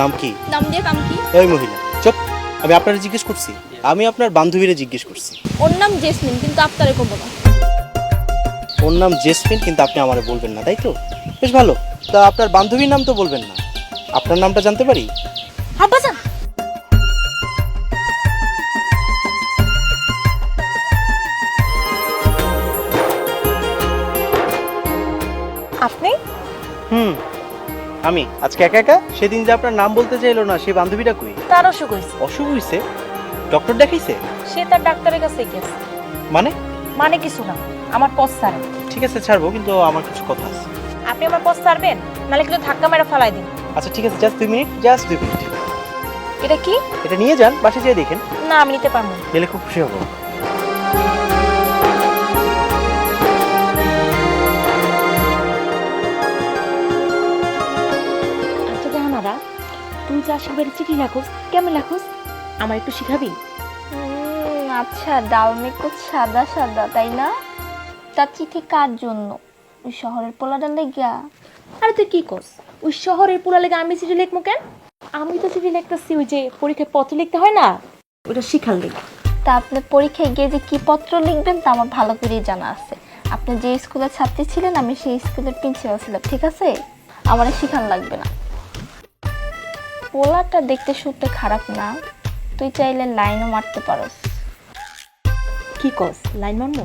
নাম কি? নাম দিয়ে কাম কি? ওই মহিলা চুপ। আমি আপনারা জিজ্ঞেস করছি আমি আপনার বান্ধবীরে জিজ্ঞেস করছি। ওর নাম জেসমিন কিন্তু আপনারে কব না। ওর নাম জেসমিন কিন্তু আপনি আমারে বলবেন না তাই তো? বেশ ভালো তা আপনার বান্ধবীর নাম তো বলবেন না। আপনার নামটা জানতে পারি? আব্বাজান আপনি? হুম। আমি? আজকে একা একা? সেদিন যে আপনার নাম বলতে চাইলো না সেই বান্ধবীটা কই? তার অসুখ হয়েছে অসুখ হইছে? ডক্টর দেখাইছে? সে তার ডাক্তারের কাছে গেছে। মানে? মানে কিছু না আমার পথ ছাড়েন। ঠিক আছে ছাড়বো কিন্তু আমার কিছু কথা আছে। আপনি আমার পথ ছাড়বেন? নাহলে কিন্তু ধাক্কা মেরে ফালাই দিন। আচ্ছা ঠিক আছে জাস্ট দুই মিনিট জাস্ট দুই মিনিট এটা কি? এটা নিয়ে যান বাসে যেয়ে দেখেন। না আমি নিতে পারব না। গেলে খুব খুশি হব। যা সবাই চিঠি লেখোস কেমন লেখোস আমার একটু শিখাবি? আচ্ছা ডাল মেকো সাদা সাদা তাই না? তার চিঠি কার জন্য? ওই শহরের পোলাডার লেগা আরে তুই কি করস? ওই শহরের পোলা লেগে আমি চিঠি লিখব কেন? আমি তো চিঠি লিখতেছি ওই যে পরীক্ষায় পত্র লিখতে হয় না? ওটা শিখাল লেগে। তা আপনি পরীক্ষায় গিয়ে যে কি পত্র লিখবেন তা আমার ভালো করেই জানা আছে। আপনি যে স্কুলের ছাত্রী ছিলেন আমি সেই স্কুলের প্রিন্সিপাল ছিলাম ঠিক আছে? আমার শিখান লাগবে না। পোলাটা দেখতে শুনতে খারাপ না। তুই চাইলে লাইনও মারতে পারোস। কি কস? লাইন মারমু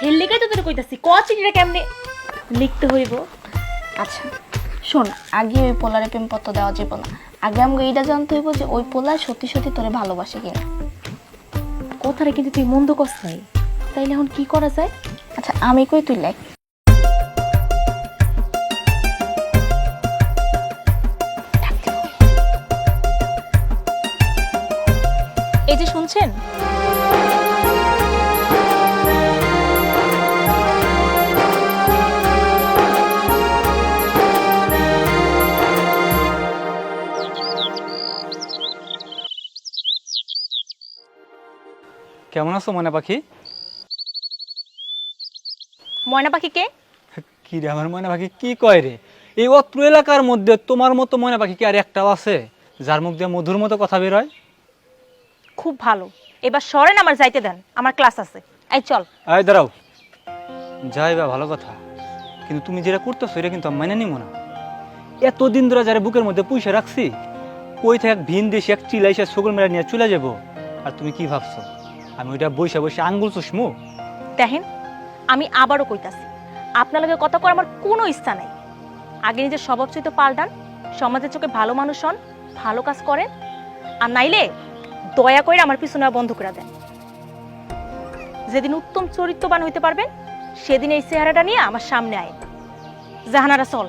হেল লেগে তো তোর কইতাছি ক চিঠিটা কেমনে লিখতে হইব? আচ্ছা শোন আগে ওই পোলারে প্রেম পত্র দেওয়া যাবে না। আগে আমাকে এইটা জানতে হইব যে ওই পোলায় সত্যি সত্যি তোরে ভালোবাসে কিনা। কথাটা কিন্তু তুই মন্দ কস নাই। তাইলে এখন কি করা যায়? আচ্ছা আমি কই তুই লেখ। শুনছেন কেমন আছো ময়না পাখি? ময়না পাখি কে? কি রে আমার ময়না পাখি কি কয় রে? এই অত্র এলাকার মধ্যে তোমার মতো ময়না পাখি কি আর একটাও আছে? যার মুখ দিয়ে মধুর মতো কথা বেরোয়? খুব ভালো। এবার সরেন আমার যাইতে দেন আমার ক্লাস আছে। এই চল। আয় দাঁড়াও। যাই বা ভালো কথা। কিন্তু তুমি যেটা করতেছো এটা কিন্তু আমি মাইনে নিব না। এতদিন ধরে যারা বুকের মধ্যে পয়সা রাখছি কই থেকে এক ভিন দেশে এক চিলাইসে সকল মেলা নিয়ে চলে যাব? আর তুমি কি ভাবছ? আমি ওইটা বসে বসে আঙ্গুল চুষমু? দেখেন আমি আবারও কইতাছি আপনার লগে কথা করার আমার কোনো ইচ্ছা নাই। আগে নিজের স্বভাব পাল্টান সমাজের চোখে ভালো মানুষ হন ভালো কাজ করেন। আর নাইলে দয়া করে আমার পিছনে বন্ধ করে দেন। যেদিন উত্তম চরিত্রবান হইতে পারবেন সেদিন এই চেহারাটা নিয়ে আমার সামনে আয়। জাহানারা চল।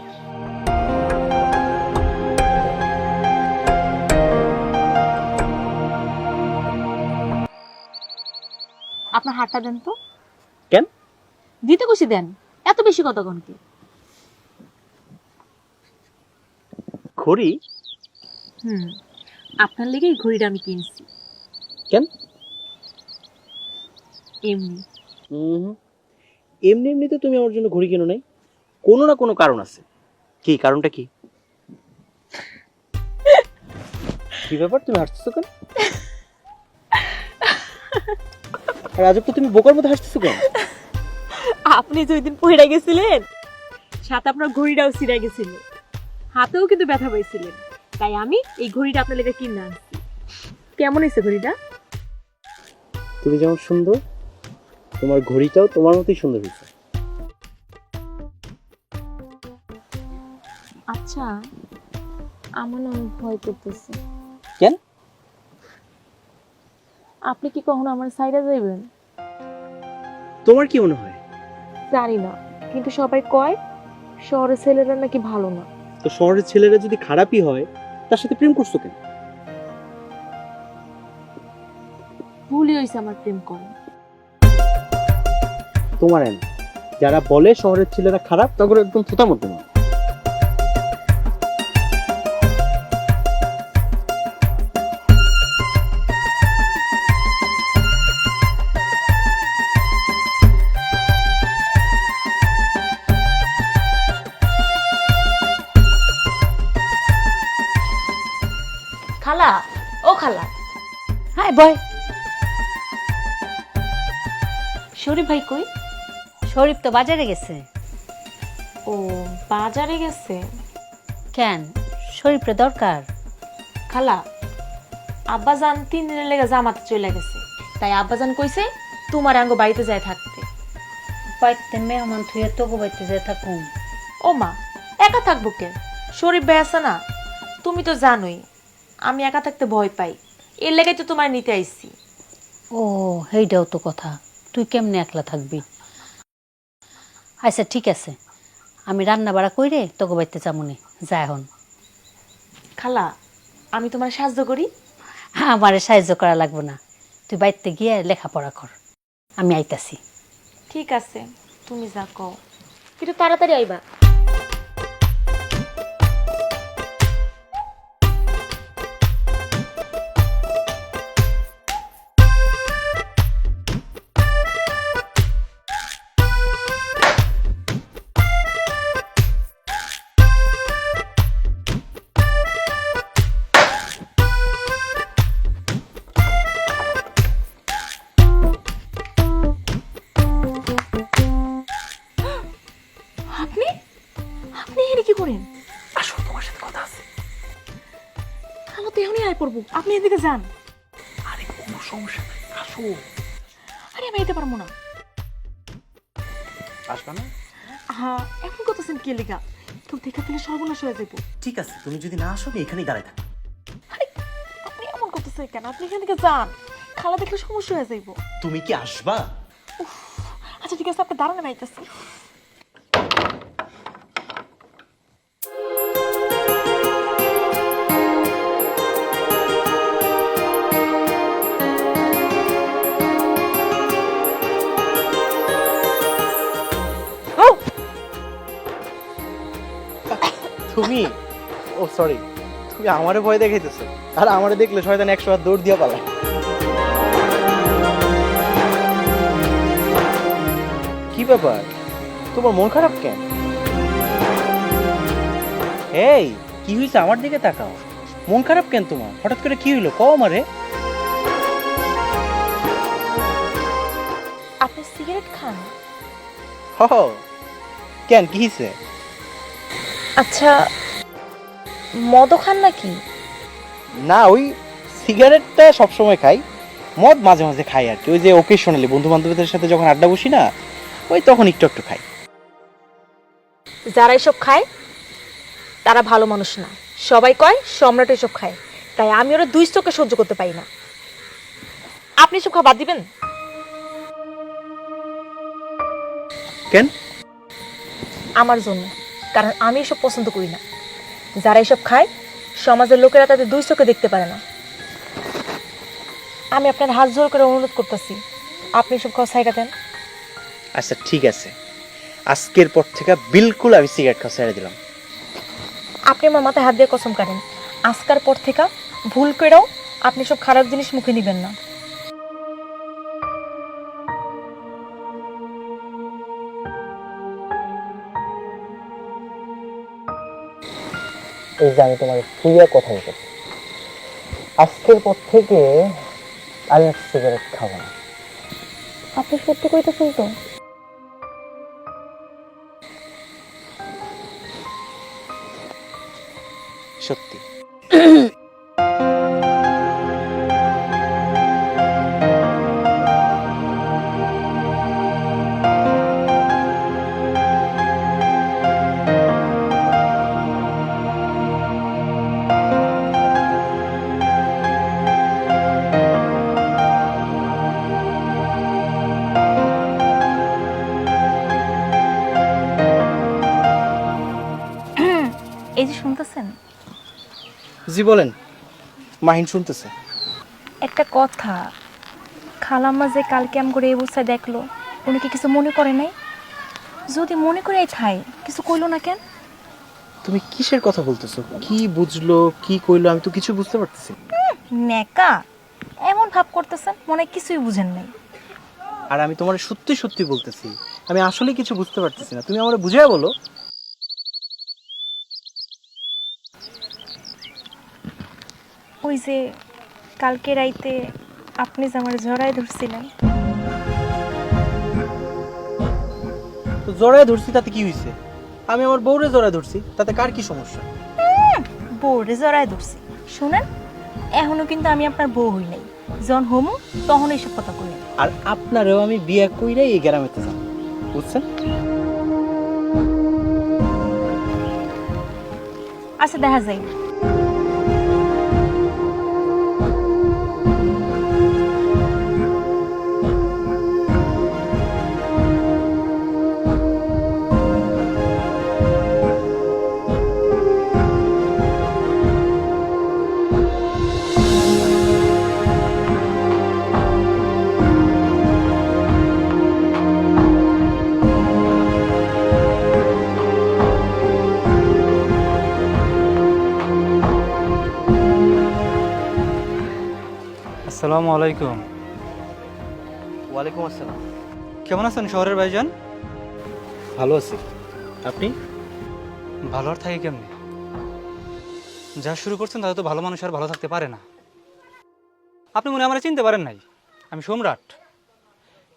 আপনার হাতটা দেন তো। কেন? দিতে খুশি দেন। এত বেশি কতক্ষণ কি? ঘড়ি? হুম আপনার লেগেই ঘড়িটা আমি কিনছি। কেন? এমনি। এমনি এমনিতে তুমি আমার জন্য ঘড়ি কেনো নাই? কোনো না কোনো কারণ আছে। কি কারণটা কি? কি ব্যাপার তুমি হাসতেছো কেন? আর আজব তো তুমি বোকার মতো হাসতেছো কেন? আপনি যে ওই দিন পড়ে গেছিলেন সাথে আপনার ঘড়িটাও ছিঁড়ে গেছিল। হাতেও কিন্তু ব্যথা পাইছিলেন। তাই আমি এই ঘড়িটা আপনার লেগে কিনে আনছি। কেমন হয়েছে ঘড়িটা? তুমি যেমন সুন্দর তোমার ঘড়িটাও তোমার মতোই সুন্দর হয়েছে। আচ্ছা আমার না অনেক ভয় করতেছে। কেন? আপনি কি কখনো আমার সাইডে যাইবেন? তোমার কি মনে হয়? জানি না কিন্তু সবাই কয় শহরের ছেলেরা নাকি ভালো না। তো শহরের ছেলেরা যদি খারাপই হয় তার সাথে প্রেম করছ কেন? হয়েছে আমার প্রেম করে তোমার এন যারা বলে শহরের ছেলেরা খারাপ তখন একদম মধ্যে না খালা ও খালা। হাই বয়। শরীফ ভাই কই? শরীফ তো বাজারে গেছে। ও বাজারে গেছে? কেন? শরীফের দরকার। খালা আব্বাজান তিন দিনের লেগে জামাতে চলে গেছে। তাই আব্বাজান কইছে তোমার আঙ্গ বাড়িতে যায় থাকতে। বাড়িতে মেহমান থুয়ে তোকে বাড়িতে যে থাকুম ও মা একা থাকব কে? শরীফ ভাই আছে না? তুমি তো জানোই আমি একা থাকতে ভয় পাই। এর লেগে তো তোমার নিতে আইছি। ও সেইটাও তো কথা। তুই কেমনে একলা থাকবি? আচ্ছা ঠিক আছে। আমি রান্না বাড়া কইরে তোকে বাইতে চামুনি যা এখন। খালা আমি তোমার সাহায্য করি? আমারে সাহায্য করা লাগবে না। তুই বাইতে গিয়ে লেখাপড়া কর। আমি আইতাছি। ঠিক আছে তুমি যা কও। কিন্তু তাড়াতাড়ি আইবা। পড়ব আপনি এদিকে যান। আরে কোনো সমস্যা নাই আসো। আরে আমি যেতে পারব না। আসবে না? হ্যাঁ এখন করতেছেন কে লেগা কেউ দেখা পেলে সর্বনাশ হয়ে যাব ঠিক আছে তুমি যদি না আসো আমি এখানেই দাঁড়ায় থাকো আরে আপনি এমন করতেছেন কেন? আপনি এখান থেকে যান। খালা দেখলে সমস্যা হয়ে যাইবো। তুমি কি আসবা? আচ্ছা ঠিক আছে আপনি দাঁড়ানো আইতেছি। তুমি? ও সরি তুমি আমারে ভয় দেখাইতেছো। আর আমারে দেখলে শয়তান একশো হাত দৌড় দিয়ে পালায়। কি ব্যাপার? তোমার মন খারাপ কেন? এই কি হয়েছে আমার দিকে তাকাও। মন খারাপ কেন তোমার? হঠাৎ করে কি হইল? কও আমারে। আপনি সিগারেট খান? হ কেন কি হয়েছে আচ্ছা মদও খান নাকি? না ওই সিগারেটটা সবসময় খাই মদ মাঝে মাঝে খাই আর কি। ওই যে ওকেশনালি বন্ধু বান্ধবদের সাথে যখন আড্ডা বসি না ওই তখন একটু একটু খাই। যারা এসব খায় তারা ভালো মানুষ না। সবাই কয় সম্রাট এসব খায়। তাই আমি ওরা দুই চোখে সহ্য করতে পারি না। আপনি এসব খাবার দিবেন? কেন? আমার জন্য কারণ আমি এসব পছন্দ করি না। যারা এসব খায় সমাজের লোকেরা তাদের দুই চোখে দেখতে পারে না। আমি আপনার হাত জোর করে অনুরোধ করতেছি আপনি এসব খাওয়া সাইকা দেন। আচ্ছা ঠিক আছে। আজকের পর থেকে বিলকুল আমি সিগারেট খাওয়া ছেড়ে দিলাম। আপনি আমার মাথায় হাত দিয়ে কসম কাটেন। আজকার পর থেকে ভুল করেও আপনি সব খারাপ জিনিস মুখে নেবেন না। এই যে আমি তোমার প্রিয় কথা বলছি আজকের পর থেকে আমি আর সিগারেট খাব না। আপনি সত্যি কইতেছেন তো সত্যি। শুনতেছেন? জি বলেন। মাহিন শুনতেছে। একটা কথা। খালাম্মা যে কালকে আম করে এই অবস্থায় দেখল উনি কি কিছু মনে করে নাই? যদি মনে করে থাই কিছু কইলো না কেন? তুমি কিসের কথা বলতেছো? কি বুঝলো কি কইলো আমি তো কিছু বুঝতে পারতেছি। নেকা এমন ভাব করতেছেন মনে কিছুই বুঝেন নাই। আর আমি তোমার সত্যি সত্যি বলতেছি আমি আসলে কিছু বুঝতে পারতেছি না। তুমি আমার বুঝাই বলো ওই যে কালকে রাইতে আপনি যে আমার জড়ায় ধরছিলেন। জড়ায় ধরছি তাতে কি হয়েছে আমি আমার বউরে জড়ায় ধরছি তাতে কার কি সমস্যা? বউরে জড়ায় ধরছি। শুনেন এখনও কিন্তু আমি আপনার বউ হই নাই। যখন হোমো তখন এইসব কথা কই আর আপনারেও আমি বিয়ে কইরাই এই গ্রামেতে যাব বুঝছেন? আচ্ছা দেখা যায় আসসালামু আলাইকুম। ওয়ালাইকুম আসসালাম। কেমন আছেন শহরের ভাইজান? ভালো আছি। আপনি? ভালো আর থাকে কেমনে? যা শুরু করছেন তাতে তো ভালো মানুষ আর ভালো থাকতে পারে না। আপনি মনে আমার চিনতে পারেন নাই? আমি সম্রাট।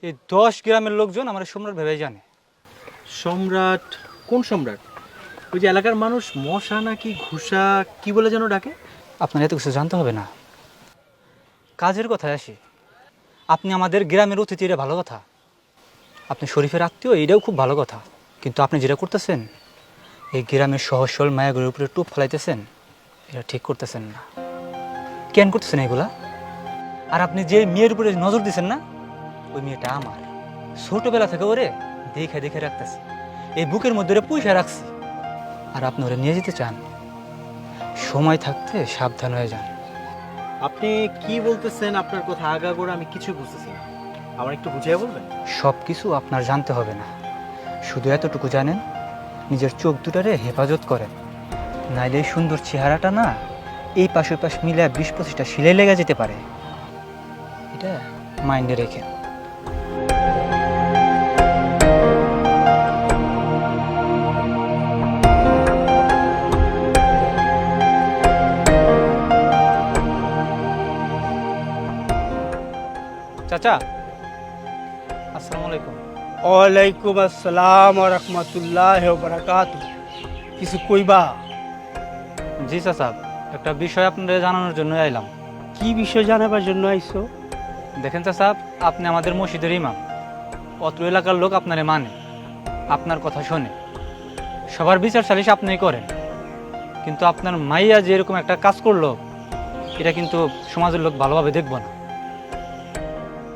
এই দশ গ্রামের লোকজন আমার সম্রাট ভেবে জানে। সম্রাট? কোন সম্রাট? ওই যে এলাকার মানুষ মশা নাকি ঘুষা কি বলে যেন ডাকে আপনার এত কিছু জানতে হবে না। কাজের কথায় আসি। আপনি আমাদের গ্রামের অতিথি এটা ভালো কথা। আপনি শরীফের আত্মীয় এটাও খুব ভালো কথা। কিন্তু আপনি যেটা করতেছেন, এই গ্রামের সহজ সরল মায়াগুলোর উপরে টুপ ফেলাইতেছেন, এটা ঠিক করতেছেন না। কেন করতেছেন এগুলা? আর আপনি যে মেয়ের উপরে নজর দিচ্ছেন না, ওই মেয়েটা আমার। ছোটবেলা থেকে ওরে দেখে দেখে রাখতেছি। এই বুকের মধ্যে ওরে পয়সা রাখছি। আর আপনি ওরে নিয়ে যেতে চান, সময় থাকতে সাবধান হয়ে যান। আপনি কি বলতেছেন? আপনার কথা আগাগোড়া আমি কিছু বুঝতেছি না। আমার একটু বুঝিয়ে বলবেন? সব কিছু আপনার জানতে হবে না। শুধু এতটুকু জানেন, নিজের চোখ দুটারে হেফাজত করেন। নাইলে এই সুন্দর চেহারাটা না, এই পাশের পাশ মিলে বিশ পঁচিশটা সিলাই লেগে যেতে পারে। এটা মাইন্ডে রেখে। চাচা। আসসালামু আলাইকুম ওয়ালাইকুম আসসালাম রহমতুল্লাহ বরকাত। কিছু কইবা? জি চাচা একটা বিষয় আপনাদের জানানোর জন্য আইলাম। কি বিষয় জানাবার জন্য আইছো? দেখেন চাচা আপনি আমাদের মসজিদের ইমাম। অত্র এলাকার লোক আপনারে মানে আপনার কথা শোনে। সবার বিচার সালিশ আপনিই করেন। কিন্তু আপনার মাইয়া যে এরকম একটা কাজ করল এটা কিন্তু সমাজের লোক ভালোভাবে দেখব না।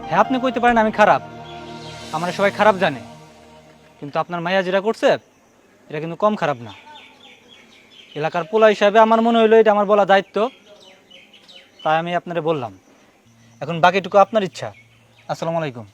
হ্যাঁ আপনি কইতে পারেন আমি খারাপ। আমার সবাই খারাপ জানে। কিন্তু আপনার মায়া যেটা করছে, এটা কিন্তু কম খারাপ না। এলাকার পোলা হিসাবে আমার মনে হইল এটা আমার বলা দায়িত্ব। তাই আমি আপনারে বললাম। এখন বাকিটুকু আপনার ইচ্ছা। আসসালামু আলাইকুম।